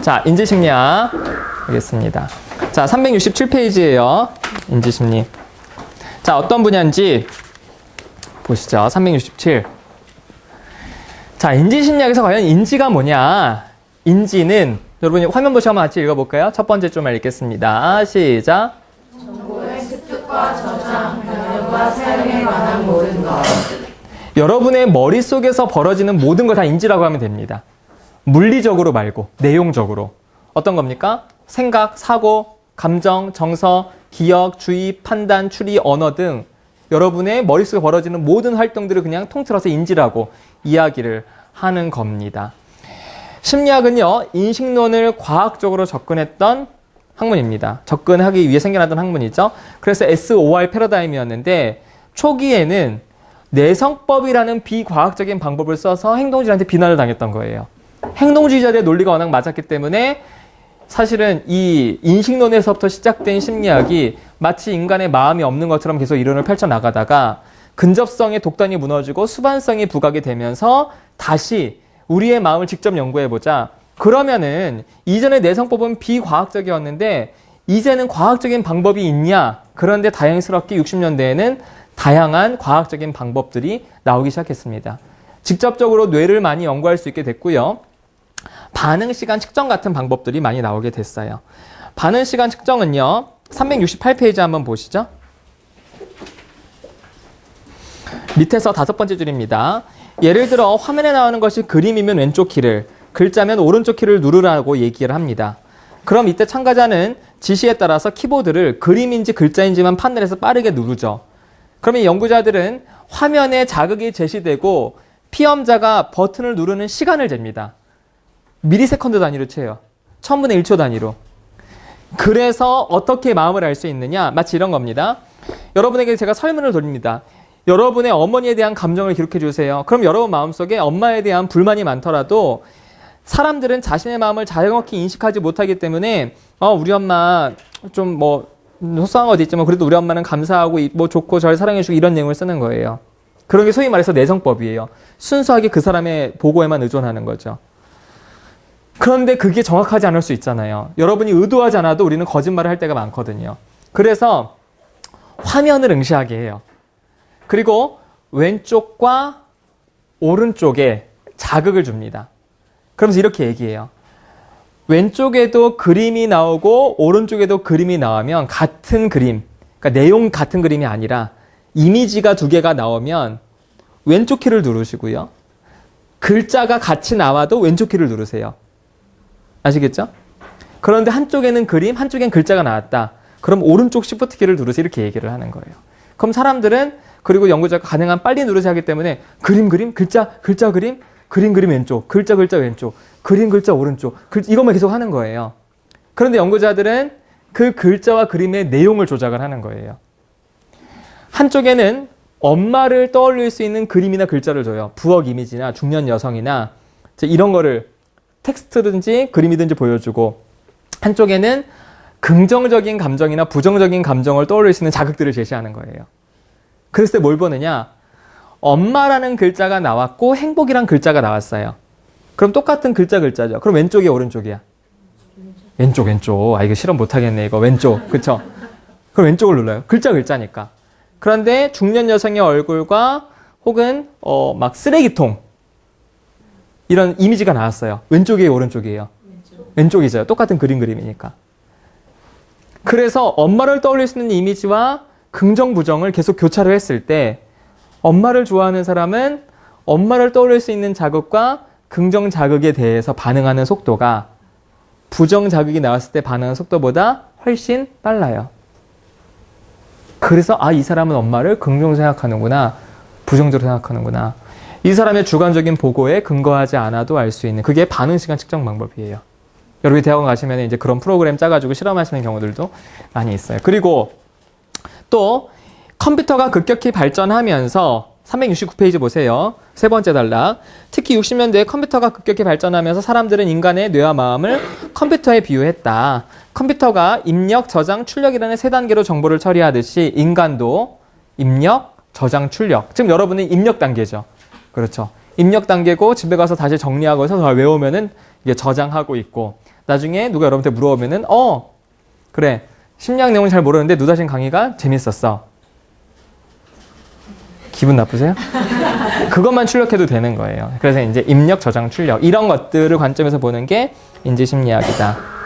자, 인지심리학 하겠습니다. 자, 367페이지예요. 인지심리. 자, 어떤 분야인지 보시죠. 367. 자, 인지심리학에서 과연 인지가 뭐냐? 인지는 여러분이 화면 보시고 한번 같이 읽어볼까요? 첫 번째 줄만 읽겠습니다. 시작. 여러분의 머릿속에서 벌어지는 모든 걸 다 인지라고 하면 됩니다. 물리적으로 말고 내용적으로. 어떤 겁니까? 생각, 사고, 감정, 정서, 기억, 주의, 판단, 추리, 언어 등 여러분의 머릿속에 벌어지는 모든 활동들을 그냥 통틀어서 인지라고 이야기를 하는 겁니다. 심리학은요, 인식론을 과학적으로 접근했던 학문입니다. 접근하기 위해 생겨났던 학문이죠. 그래서 SOR 패러다임이었는데, 초기에는 내성법이라는 비과학적인 방법을 써서 행동주의한테 비난을 당했던 거예요. 행동주의자들의 논리가 워낙 맞았기 때문에 사실은 이 인식론에서부터 시작된 심리학이 마치 인간의 마음이 없는 것처럼 계속 이론을 펼쳐나가다가 근접성의 독단이 무너지고 수반성이 부각이 되면서 다시 우리의 마음을 직접 연구해보자. 그러면은 이전의 내성법은 비과학적이었는데 이제는 과학적인 방법이 있냐? 그런데 다행스럽게 60년대에는 다양한 과학적인 방법들이 나오기 시작했습니다. 직접적으로 뇌를 많이 연구할 수 있게 됐고요. 반응 시간 측정 같은 방법들이 많이 나오게 됐어요. 반응 시간 측정은요. 368페이지 한번 보시죠. 밑에서 다섯 번째 줄입니다. 예를 들어 화면에 나오는 것이 그림이면 왼쪽 키를, 글자면 오른쪽 키를 누르라고 얘기를 합니다. 그럼 이때 참가자는 지시에 따라서 키보드를 그림인지 글자인지만 판단해서 빠르게 누르죠. 그러면 연구자들은 화면에 자극이 제시되고 피험자가 버튼을 누르는 시간을 잽니다. 미리세컨드 단위로 채요. 1000분의 1초 단위로. 그래서 어떻게 마음을 알 수 있느냐? 마치 이런 겁니다. 여러분에게 제가 설문을 돌립니다. 여러분의 어머니에 대한 감정을 기록해 주세요. 그럼 여러분 마음속에 엄마에 대한 불만이 많더라도 사람들은 자신의 마음을 정확히 인식하지 못하기 때문에 어, 우리 엄마 좀뭐 속상한 것도 있지만 그래도 우리 엄마는 감사하고 뭐 좋고 절 사랑해주고 이런 내용을 쓰는 거예요. 그런 게 소위 말해서 내성법이에요. 순수하게 그 사람의 보고에만 의존하는 거죠. 그런데 그게 정확하지 않을 수 있잖아요. 여러분이 의도하지 않아도 우리는 거짓말을 할 때가 많거든요. 그래서 화면을 응시하게 해요. 그리고 왼쪽과 오른쪽에 자극을 줍니다. 그러면서 이렇게 얘기해요. 왼쪽에도 그림이 나오고 오른쪽에도 그림이 나오면 같은 그림, 그러니까 내용 같은 그림이 아니라 이미지가 두 개가 나오면 왼쪽 키를 누르시고요. 글자가 같이 나와도 왼쪽 키를 누르세요. 아시겠죠? 그런데 한쪽에는 그림, 한쪽엔 글자가 나왔다. 그럼 오른쪽 시프트 키를 누르세요. 이렇게 얘기를 하는 거예요. 그럼 사람들은 그리고 연구자가 가능한 빨리 누르세요 하기 때문에 그림 그림 글자 글자 그림 그림 그림 왼쪽 글자 글자 왼쪽 그림 글자 오른쪽 글, 이것만 계속 하는 거예요. 그런데 연구자들은 그 글자와 그림의 내용을 조작을 하는 거예요. 한쪽에는 엄마를 떠올릴 수 있는 그림이나 글자를 줘요. 부엌 이미지나 중년 여성이나 이런 거를 텍스트든지 그림이든지 보여주고 한쪽에는 긍정적인 감정이나 부정적인 감정을 떠올릴 수 있는 자극들을 제시하는 거예요. 그랬을 때 뭘 보느냐? 엄마라는 글자가 나왔고 행복이란 글자가 나왔어요. 그럼 똑같은 글자 글자죠. 그럼 왼쪽이야 오른쪽이야? 왼쪽 왼쪽. 아 이거 실험 못 하겠네 이거 왼쪽. 그쵸? 그럼 왼쪽을 눌러요. 글자 글자니까. 그런데 중년 여성의 얼굴과 혹은 어 막 쓰레기통 이런 이미지가 나왔어요. 왼쪽이에요 오른쪽이에요? 왼쪽. 왼쪽이죠. 똑같은 그림 그림이니까. 그래서 엄마를 떠올릴 수 있는 이미지와 긍정 부정을 계속 교차를 했을 때 엄마를 좋아하는 사람은 엄마를 떠올릴 수 있는 자극과 긍정 자극에 대해서 반응하는 속도가 부정 자극이 나왔을 때 반응하는 속도보다 훨씬 빨라요. 그래서 아 이 사람은 엄마를 긍정 생각하는구나 부정적으로 생각하는구나 이 사람의 주관적인 보고에 근거하지 않아도 알 수 있는 그게 반응 시간 측정 방법이에요. 여러분이 대학원 가시면 이제 그런 프로그램 짜가지고 실험하시는 경우들도 많이 있어요. 그리고 또 컴퓨터가 급격히 발전하면서 369페이지 보세요. 세 번째 단락. 특히 60년대에 컴퓨터가 급격히 발전하면서 사람들은 인간의 뇌와 마음을 컴퓨터에 비유했다. 컴퓨터가 입력, 저장, 출력이라는 세 단계로 정보를 처리하듯이 인간도 입력, 저장, 출력. 지금 여러분은 입력 단계죠. 그렇죠. 입력 단계고 집에 가서 다시 정리하고 해서 외우면은 이게 저장하고 있고 나중에 누가 여러분한테 물어보면은 어 그래 심리학 내용은 잘 모르는데 누다신 강의가 재밌었어. 기분 나쁘세요? 그것만 출력해도 되는 거예요. 그래서 이제 입력, 저장, 출력 이런 것들을 관점에서 보는 게 인지 심리학이다.